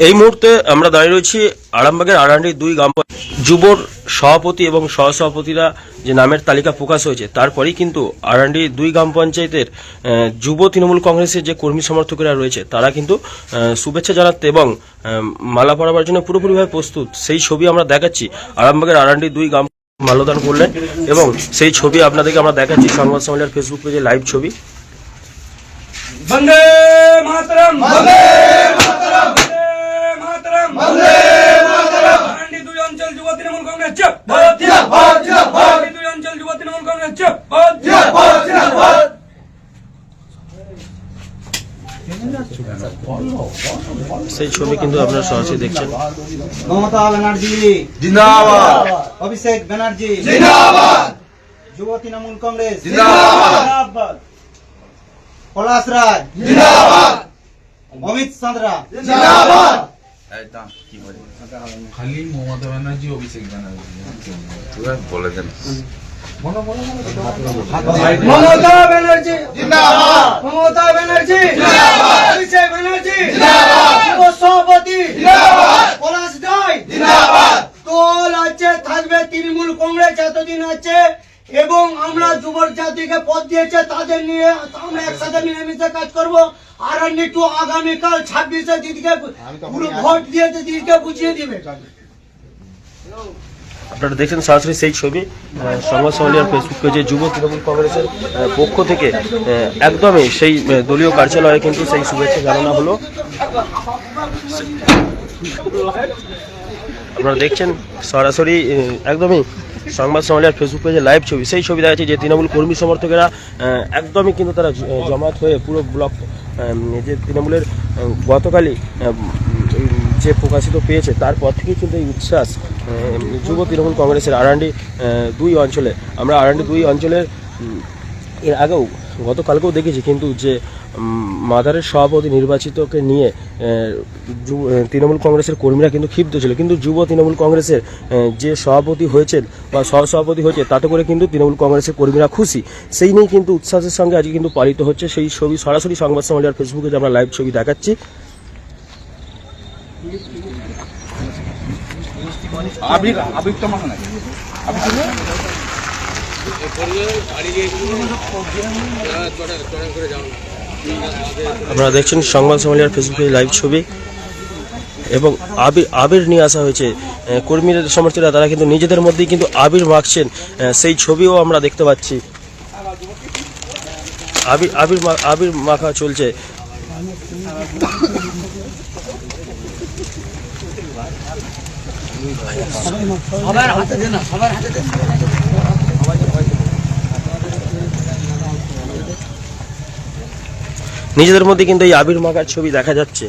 এই মুহূর্তে আমরা দাঁড়িয়ে রয়েছি আরামবাগের আরান্ডির দুই গ্রাম যুবর সভাপতি এবং সহসভাপতিরা যে নামের তালিকা প্রকাশ হয়েছে, তারপরেই কিন্তু আরান্ডি দুই গ্রাম পঞ্চায়েতের যুব তৃণমূল কংগ্রেসের যে কর্মী সমর্থকেরা রয়েছে, তারা কিন্তু শুভেচ্ছা জানাতে এবং মালা পড়াবার জন্য পুরোপুরিভাবে প্রস্তুত। সেই ছবি আমরা দেখাচ্ছি আরামবাগের আরান্ডি দুই গ্রাম মাল্যদান করলেন এবং সেই ছবি আপনাদেরকে আমরা দেখাচ্ছি সংবাদ সম্মেলনের ফেসবুক পেজে লাইভ ছবি। বন্দে মাতরম বন্দে মাতরম। সেই ছবি কিন্তু আপনার সরাসরি দেখছেন। মমতা ব্যানার্জি। জিন্দাবাদ। অভিষেক ব্যানার্জি। জিন্দাবাদ। যুব তৃণমূল কংগ্রেস। জিন্দাবাদ। পলাশ রায়। জিন্দাবাদ। অমিত সান্দ্রা জিন্দাবাদ। খালি মমতা ব্যানার্জি অভিষেক ব্যানার্জি। বলে দেন। মমতা ব্যানার্জি। মমতা ব্যানার্জি। অভিষেক ব্যানার্জি। সভাপতি পলাশ রায় থাকবে তৃণমূল কংগ্রেস এতদিন আছে। এবং আমরা যুবক জাতিকে পদ দিয়েছে, তাদের নিয়ে আমরা একসাথে মিলেমিশে কাজ করব। আর একটু আগামীকাল ছাব্বিশে দিদিকে পুরো ভোট দিয়ে দিদিকে বুঝিয়ে দিবে। আপনারা দেখছেন সরাসরি সেই ছবি সংবাদ সম্মেলনের ফেসবুক পেজে যুব তৃণমূল কংগ্রেসের পক্ষ থেকে একদমই সেই দলীয় কার্যালয়ে কিন্তু সেই শুভেচ্ছা জানানো হলো। আপনারা দেখছেন সরাসরি একদমই সংবাদ সম্মেলনের ফেসবুক পেজে লাইভ ছবি। সেই ছবি দেখাচ্ছে যে তৃণমূল কর্মী সমর্থকেরা একদমই কিন্তু তারা জমায়েত হয়ে পুরো ব্লক যে তৃণমূলের গতকালই যে প্রকাশিত পেয়েছে, তারপর থেকেই কিন্তু এই উচ্ছ্বাস যুব তৃণমূল কংগ্রেসের আরান্ডি দুই অঞ্চলে। আমরা আরান্ডি দুই অঞ্চলের এর আগেও, গতকালকেও দেখেছি কিন্তু যে মাদারের সভাপতি নির্বাচিতকে নিয়ে তৃণমূল কংগ্রেসের কর্মীরা কিন্তু ক্ষিপ্ত ছিল। কিন্তু যুব তৃণমূল কংগ্রেসের যে সভাপতি হয়েছেন বা সহসভাপতি হয়েছে, তাতে করে কিন্তু তৃণমূল কংগ্রেসের কর্মীরা খুশি। সেই নিয়েই কিন্তু উচ্ছ্বাসের সঙ্গে আজকে কিন্তু পালিত হচ্ছে সেই ছবি, সরাসরি সংবাদ সম্মেলনের ফেসবুকে যে আমরা লাইভ ছবি দেখাচ্ছি। আবির আবির তো মাখা নাকি আপনারা দেখছেন সংবাদ সম্মেলনের ফেসবুকে লাইভ ছবি এবং আবির আবির নিয়ে আসা হয়েছে। কর্মীদের সমর্থীরা, তারা কিন্তু নিজেদের মধ্যেই কিন্তু আবির মাখছেন। সেই ছবিও আমরা দেখতে পাচ্ছি। আবির আবির আবির মাখা চলছে। নিজেদের মধ্যে কিন্তু এই আবির মাখার ছবি দেখা যাচ্ছে।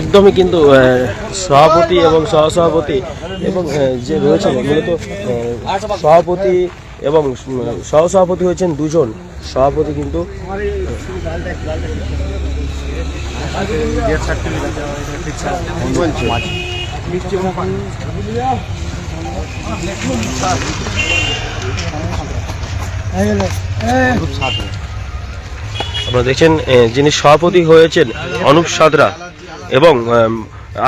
একদমই কিন্তু সভাপতি এবং সহসভাপতি এবং যে রয়েছেন, মূলত সভাপতি এবং সহসভাপতি হয়েছেন দুজন। সভাপতি কিন্তু আপনারা দেখছেন যিনি সভাপতি হয়েছেন, অনুপ সাদরা এবং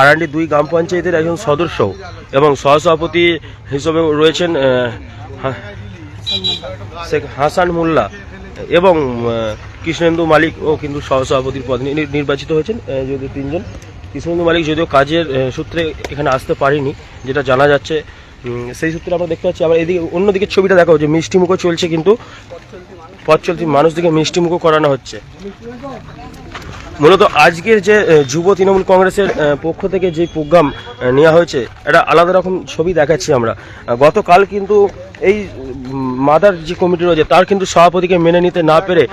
আরান্ডি দুই গ্রাম পঞ্চায়েতের একজন সদস্য এবং সহসভাপতি হিসেবে রয়েছেন শেখ হাসান মোল্লা। এবং কৃষ্ণেন্দু মালিক ও কিন্তু সহসভাপতির পদ নির্বাচিত হয়েছেন যদি তিনজন। কৃষ্ণেন্দু মালিক যদিও কাজের সূত্রে এখানে আসতে পারেনি, যেটা জানা যাচ্ছে সেই সূত্রে আমরা দেখতে পাচ্ছি। আবার এদিকে অন্যদিকে ছবিটা দেখা হচ্ছে মিষ্টি মুখও চলছে কিন্তু, পথ চলতি মানুষদিকে মিষ্টি মুখও করানো হচ্ছে। মূলত আজকের যে যুব তৃণমূল কংগ্রেসের পক্ষ থেকে যে প্রোগ্রাম নেওয়া হয়েছে, এটা আলাদা রকম ছবি দেখাচ্ছি আমরা। গতকাল কিন্তু এই মাদার যে কমিটি রয়েছে, তার কিন্তু সভাপতিকে মেনে নিতে না পেরে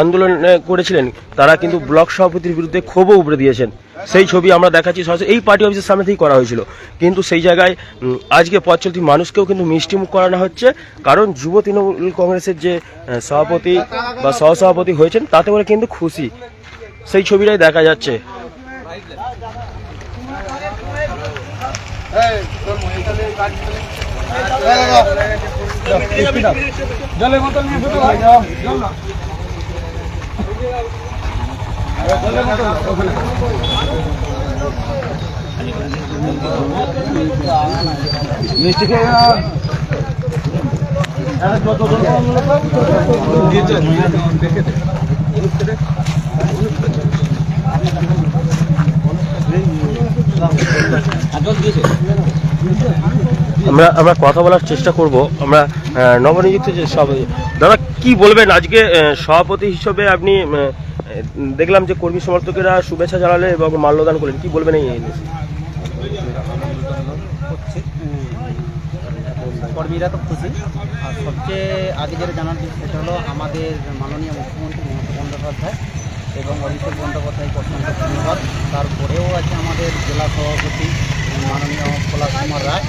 আন্দোলন করেছিলেন। তারা কিন্তু ব্লক সভাপতির বিরুদ্ধে ক্ষোভও উবড়ে দিয়েছেন। সেই ছবি আমরা দেখাচ্ছি, সরাসরি এই পার্টি অফিসের সামনে থেকেই করা হয়েছিল। কিন্তু সেই জায়গায় আজকে পথ মানুষকেও কিন্তু মিষ্টিমুখ করানো হচ্ছে। কারণ যুব তৃণমূল কংগ্রেসের যে সভাপতি বা সহসভাপতি হয়েছেন, তাতে করে কিন্তু খুশি। সেই ছবিটাই দেখা যাচ্ছে। ঢুকে ভাই যাও জল না জলের বোতল দাও, ওখানে। মিষ্টি খেয়ে নাও। আরে যত জন দিয়েছে দেখে দে আমরা আমরা কথা বলার চেষ্টা করব। আমরা নবনিযুক্ত যে সব, দাদা, কি বলবেন? আজকে সভাপতি হিসেবে আপনি দেখলাম যে কর্মী সমর্থকেরা শুভেচ্ছা জানালে এবং মাল্যদান করলেন। কি বলবেন এই কর্মীরা তো খুশি। আর সবচেয়ে আগে যেটা জানার সেটা হলো আমাদের মাননীয় মুখ্যমন্ত্রী মমতা বন্দ্যোপাধ্যায়। এবং অভিষেক বন্দ্যোপাধ্যায়কে অসংখ্য ধন্যবাদ। তারপরেও আছে আমাদের জেলা সভাপতি মাননীয় পলাশ কুমার রায়।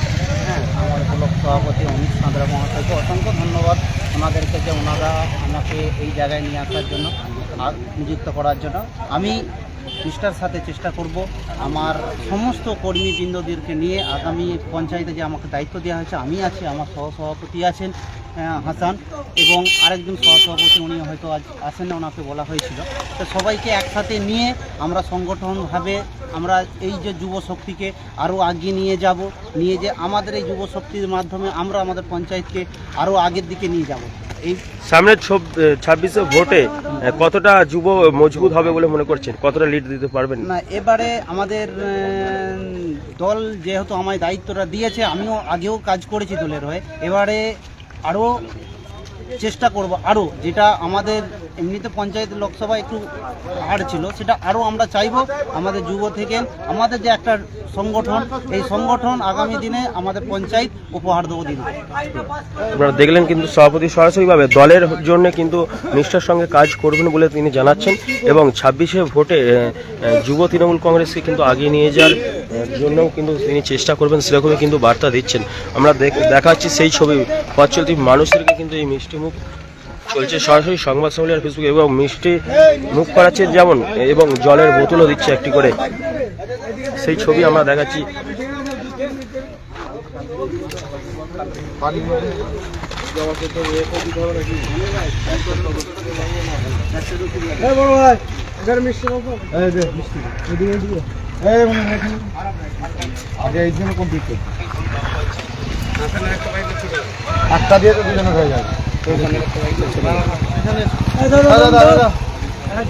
হ্যাঁ আমার ব্লক সভাপতি অমিত সাঁতরা মহাশয়কে অসংখ্য ধন্যবাদ ওনাদেরকে যে ওনারা আমাকে এই জায়গায় নিয়ে আসার জন্য নিযুক্ত করার জন্য। আমি চেষ্টার সাথে চেষ্টা করব আমার সমস্ত কর্মীবৃন্দদেরকে নিয়ে আগামী পঞ্চায়েতে যে আমাকে দায়িত্ব দেওয়া হয়েছে, আমি আছি, আমার সহসভাপতি আছেন। হাসান এবং আরেকজন সহসভাপতি উনি হয়তো আজ আসেন না ওনাকে বলা হয়েছিল। তো সবাইকে একসাথে নিয়ে আমরা সংগঠনভাবে আমরা এই যে যুব শক্তিকে আরও আগিয়ে নিয়ে যাব নিয়ে যে আমাদের এই যুব শক্তির মাধ্যমে আমরা আমাদের পঞ্চায়েতকে আরও আগের দিকে নিয়ে যাব। এই সামনের ছাব্বিশে ভোটে কতটা যুব মজবুত হবে বলে মনে করছেন? কতটা লিড দিতে পারবেন? না এবারে আমাদের দল যেহেতু আমায় দায়িত্বটা দিয়েছে আমিও আগেও কাজ করেছি দলের হয়ে। এবারে আরও চেষ্টা করব আরও যেটা আমাদের এমনিতে পঞ্চায়েত লোকসভা একটু হার ছিল, সেটা আরও আমরা চাইব আমাদের যুব থেকে। আমাদের যে একটা সংগঠন, এই সংগঠন আগামী দিনে আমাদের পঞ্চায়েত উপহার দেবো দিন। আপনারা দেখলেন কিন্তু সভাপতি সরাসরিভাবে দলের জন্য কিন্তু নিষ্ঠার সঙ্গে কাজ করবেন বলে তিনি জানাচ্ছেন এবং ছাব্বিশে ভোটে যুব তৃণমূল কংগ্রেসকে কিন্তু আগিয়ে নিয়ে যাওয়ার জন্যও কিন্তু তিনি চেষ্টা করবেন সেরকমই কিন্তু বার্তা দিচ্ছেন। আমরা দেখ- দেখাচ্ছি সেই ছবি চলতি মানুষদেরকে কিন্তু এই মিষ্টি মুখ চলছে সরাসরি সংবাদ সম্মেলন ফেসবুকে এবং মিষ্টি মুখ করাচ্ছে যেমন এবং জলের বোতলও দিচ্ছে একটি করে। সেই ছবি আমরা দেখাচ্ছি।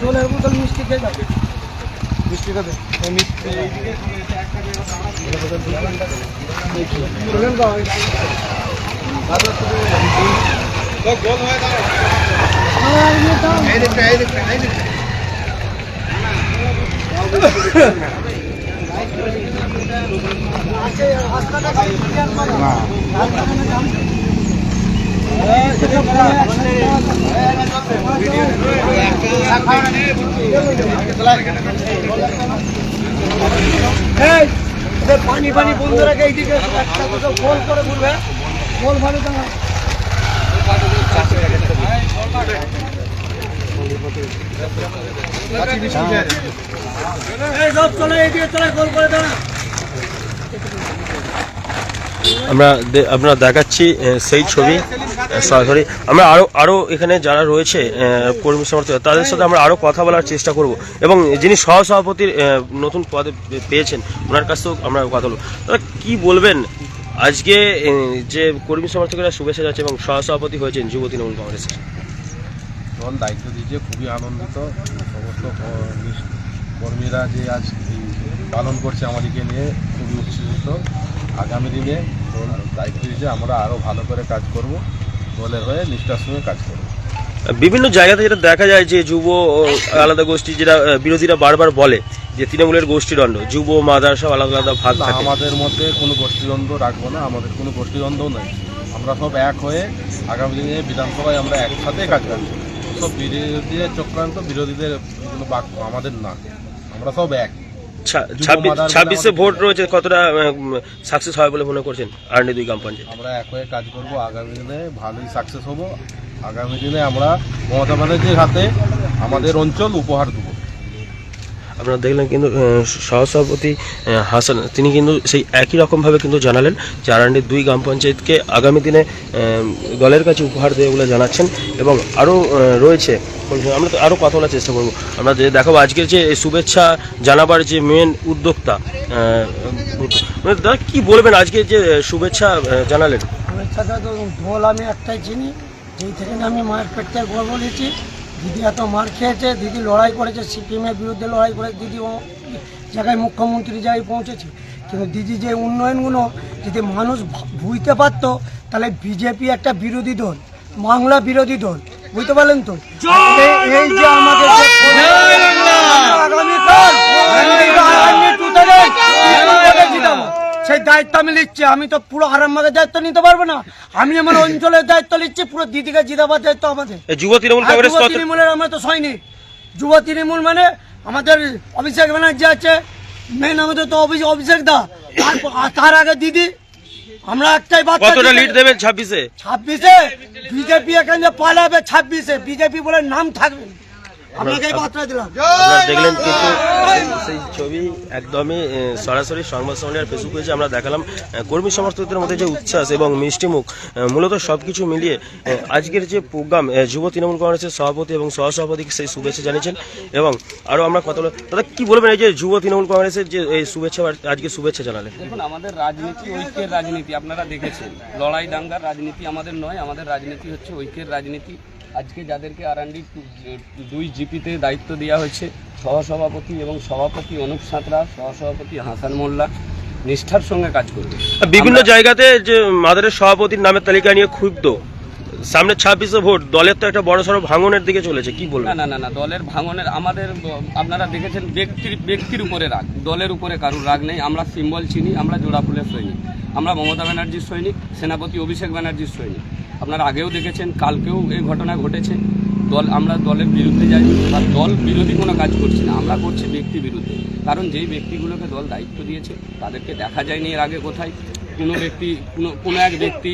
জলের বোতল মিষ্টি খেয়ে যাবে এদের পানি পানি বন্ধ রাখে এইদিকে গোল করে ঘুরবে। গোল আমরা আমরা দেখাচ্ছি সেই ছবি। সরাসরি। আমরা আরও আরও এখানে যারা রয়েছে কর্মী সমর্থক, তাদের সাথে আমরা আরও কথা বলার চেষ্টা করব। এবং যিনি সহসভাপতির নতুন পদে পেয়েছেন, ওনার কাছ থেকেও আমরা কথা বলব। দাদা কি বলবেন? আজকে যে কর্মী সমর্থকেরা শুভেচ্ছা যাচ্ছে এবং সহসভাপতি হয়েছেন যুব তৃণমূল কংগ্রেসের। দল দায়িত্ব দিয়েছে, খুবই আনন্দিত। সমস্ত কর্মীরা যে আজ পালন করছে আমাদেরকে নিয়ে, খুবই উচ্ছ্বসিত আগামী দিনে দায়িত্ব দিয়েছে, আমরা আরও ভালো করে কাজ করব। দলের হয়ে নিষ্ঠার সঙ্গে কাজ করব। বিভিন্ন জায়গাতে যেটা দেখা যায় যে যুব আলাদা গোষ্ঠী যেটা বিরোধীরা বারবার বলে যে তৃণমূলের গোষ্ঠীদণ্ড যুব মাদার সব আলাদা আলাদা ভাগ আমাদের মধ্যে কোনো গোষ্ঠীদ্বন্দ্ব রাখব না আমাদের কোনো গোষ্ঠীদ্বন্দ্ব নেই। আমরা সব এক হয়ে আগামী দিনে বিধানসভায় আমরা একসাথে কাজ করব। সব বিরোধীদের চক্রান্ত বিরোধীদের কোনো বাক্য আমাদের না। আমরা সব এক। ছাব্বিশ ভোট রয়েছে কতটা সাকসেস হবে বলে মনে করছেন আর্নি দুই গ্রাম পঞ্চায়েত? আমরা এক হয়ে কাজ করব আগামী দিনে ভালোই সাকসেস হব। আগামী দিনে আমরা মমতা ব্যানার্জির হাতে আমাদের অঞ্চল উপহার দেবো। আপনারা দেখলেন কিন্তু সহসভাপতি হাসান, তিনি কিন্তু সেই একই রকমভাবে কিন্তু জানালেন যে আরান্ডির দুই গ্রাম পঞ্চায়েতকে আগামী দিনে দলের কাছে উপহার দেবে বলে জানাচ্ছেন এবং আরও রয়েছে, আমরা তো আরও কথা বলার চেষ্টা করব। আমরা যে দেখাবো আজকের যে শুভেচ্ছা জানাবার যে মেন উদ্যোক্তা মানে দাদা কি বলবেন আজকে যে শুভেচ্ছা জানালেন? শুভেচ্ছাটা তো ঢোল আমি একটাই চিনি, যেই থেকে আমি মায়ের পেট থেকে গর্ব বলেছি দিদি এত মার খেয়েছে দিদি লড়াই করেছে সিপিএমের বিরুদ্ধে লড়াই করে দিদি জায়গায় মুখ্যমন্ত্রী জায়গায় পৌঁছেছে। কিন্তু দিদি যে উন্নয়নগুলো যদি মানুষ বুঝতে পারতো তাহলে বিজেপি একটা বিরোধী দল বাংলা বিরোধী দল বুঝতে পারলেন তো? এই- যে আমাদের আগামীকাল সেই দায়িত্ব আমি নিচ্ছি আমি তো পুরো আরামবাগের দায়িত্ব নিতে পারব না। আমি আমার অঞ্চলের দায়িত্ব নিচ্ছি পুরো দিদিকে জিতাবার দায়িত্ব আমাদের। যুব তৃণমূল কংগ্রেস তৃণমূলের আমরা তো সৈনিক। যুব তৃণমূল মানে আমাদের অভিষেক ব্যানার্জি আছে মেন আমাদের তো অভিষেক অভিষেক দা। তার আগে দিদি। আমরা একটাই বার্তা কতটা লিড দেবেন ছাব্বিশে? ছাব্বিশে? বিজেপি এখানে পালাবে ছাব্বিশে। বিজেপি বলে নাম থাকবে আপনারা দেখলেন কিন্তু সেই- ছবি একদমই সরাসরি সংবাদ সম্মেলনের ফেসবুক পেজে আমরা দেখালাম কর্মী সমর্থকদের মধ্যে যে উচ্ছ্বাস এবং মিষ্টিমুখ মূলত সবকিছু মিলিয়ে আজকের যে প্রোগ্রাম যুব তৃণমূল কংগ্রেসের সভাপতি এবং সহসভাপতিকে সেই শুভেচ্ছা জানিয়েছেন এবং আরও আমরা কথা বলে দাদা কি বলবেন এই যে যুব তৃণমূল কংগ্রেসের যে এই শুভেচ্ছা আজকে শুভেচ্ছা জানালেন? দেখুন আমাদের রাজনীতি ঐক্যের রাজনীতি আপনারা দেখেছেন। লড়াই দাঙ্গার রাজনীতি আমাদের নয় আমাদের রাজনীতি হচ্ছে ঐক্যের রাজনীতি। আজকে যাদেরকে আরান্ডি দুই জিপিতে দায়িত্ব দেওয়া হয়েছে সহসভাপতি এবং সভাপতি অনুপ সাঁতরা সহসভাপতি হাসান মোল্লা নিষ্ঠার সঙ্গে কাজ করবে। বিভিন্ন জায়গাতে যে মাদারের সভাপতির নামের তালিকা নিয়ে ক্ষুব্ধ সামনে ছাব্বিশে ভোট দলের তো একটা বড় সড়ো ভাঙনের দিকে চলেছে কি বলবেন? না না না দলের ভাঙনের আমাদের আপনারা দেখেছেন ব্যক্তির ব্যক্তির উপরে রাগ দলের উপরে কারুর রাগ নেই আমরা সিম্বল চিনি আমরা জোড়া ফুলের সৈনিক আমরা মমতা ব্যানার্জির সৈনিক সেনাপতি অভিষেক ব্যানার্জির সৈনিক। আপনারা আগেও দেখেছেন, কালকেও এই ঘটনা ঘটেছে। দল, আমরা দলের বিরুদ্ধে যাই, বা দল বিরোধী কোনো কাজ করছি না, আমরা করছি ব্যক্তি বিরুদ্ধে। কারণ যেই ব্যক্তিগুলোকে দল দায়িত্ব দিয়েছে, তাদেরকে দেখা যায়নি এর আগে কোথায়। কোনো ব্যক্তি, কোনো কোনো এক ব্যক্তি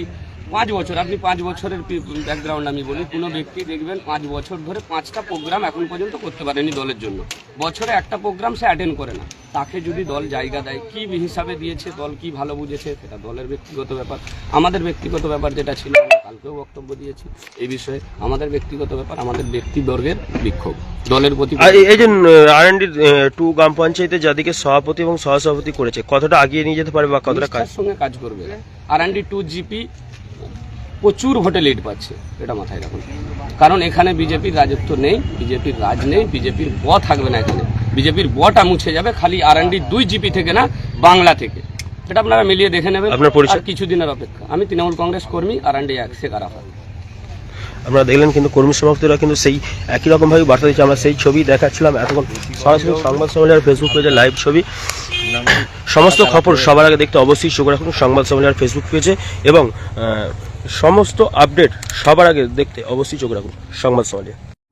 পাঁচ বছর আপনি পাঁচ বছরের ব্যাকগ্রাউন্ড আমি বলি। কোনো ব্যক্তি দেখবেন পাঁচ বছর ধরে পাঁচটা প্রোগ্রাম এখন পর্যন্ত করতে পারেনি দলের জন্য। বছরে একটা প্রোগ্রাম সে অ্যাটেন্ড করে না। তাকে যদি দল জায়গা দেয় কী হিসাবে দিয়েছে দল কি ভালো বুঝেছে সেটা দলের ব্যক্তিগত ব্যাপার। আমাদের ব্যক্তিগত ব্যাপার যেটা ছিল আমরা কালকেও বক্তব্য দিয়েছি এই বিষয়ে। আমাদের ব্যক্তিগত ব্যাপার আমাদের ব্যক্তিবর্গের বিক্ষোভ। দলের প্রতি এই- যে আর এন টু গ্রাম পঞ্চায়েতে যাদেরকে সভাপতি এবং সহসভাপতি করেছে কতটা আগিয়ে নিয়ে যেতে পারবে বা কতটা কাজ সঙ্গে কাজ করবে। আর এনডি টু জিপি প্রচুর ভোটে লিড পাচ্ছে এটা মাথায় রাখুন। কারণ এখানে বিজেপির রাজত্ব নেই বিজেপির রাজ নেই বিজেপির ব থাকবে না এখানে। বিজেপির বটা মুছে যাবে খালি আর দুই জিপি থেকে না বাংলা থেকে। এটা আপনারা মিলিয়ে দেখে নেবেন। আপনার পরিচয়? কিছুদিনের অপেক্ষা। আমি তৃণমূল কংগ্রেস কর্মী আর এনডি এক সে কারাফাত আপনারা দেখলেন কিন্তু কর্মী সমাপ্তরা কিন্তু সেই একই রকমভাবে বার্তা দিচ্ছে। আমরা সেই ছবি দেখাচ্ছিলাম এতক্ষণ সরাসরি সংবাদ সম্মেলনের ফেসবুক পেজে লাইভ ছবি। সমস্ত খবর সবার আগে দেখতে অবশ্যই চোখ রাখুন। সংবাদ সম্মেলনের ফেসবুক পেজে এবং সমস্ত আপডেট সবার আগে দেখতে অবশ্যই চোখ রাখুন সংবাদ সম্মেলনে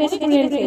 রেস্টুরেন্টে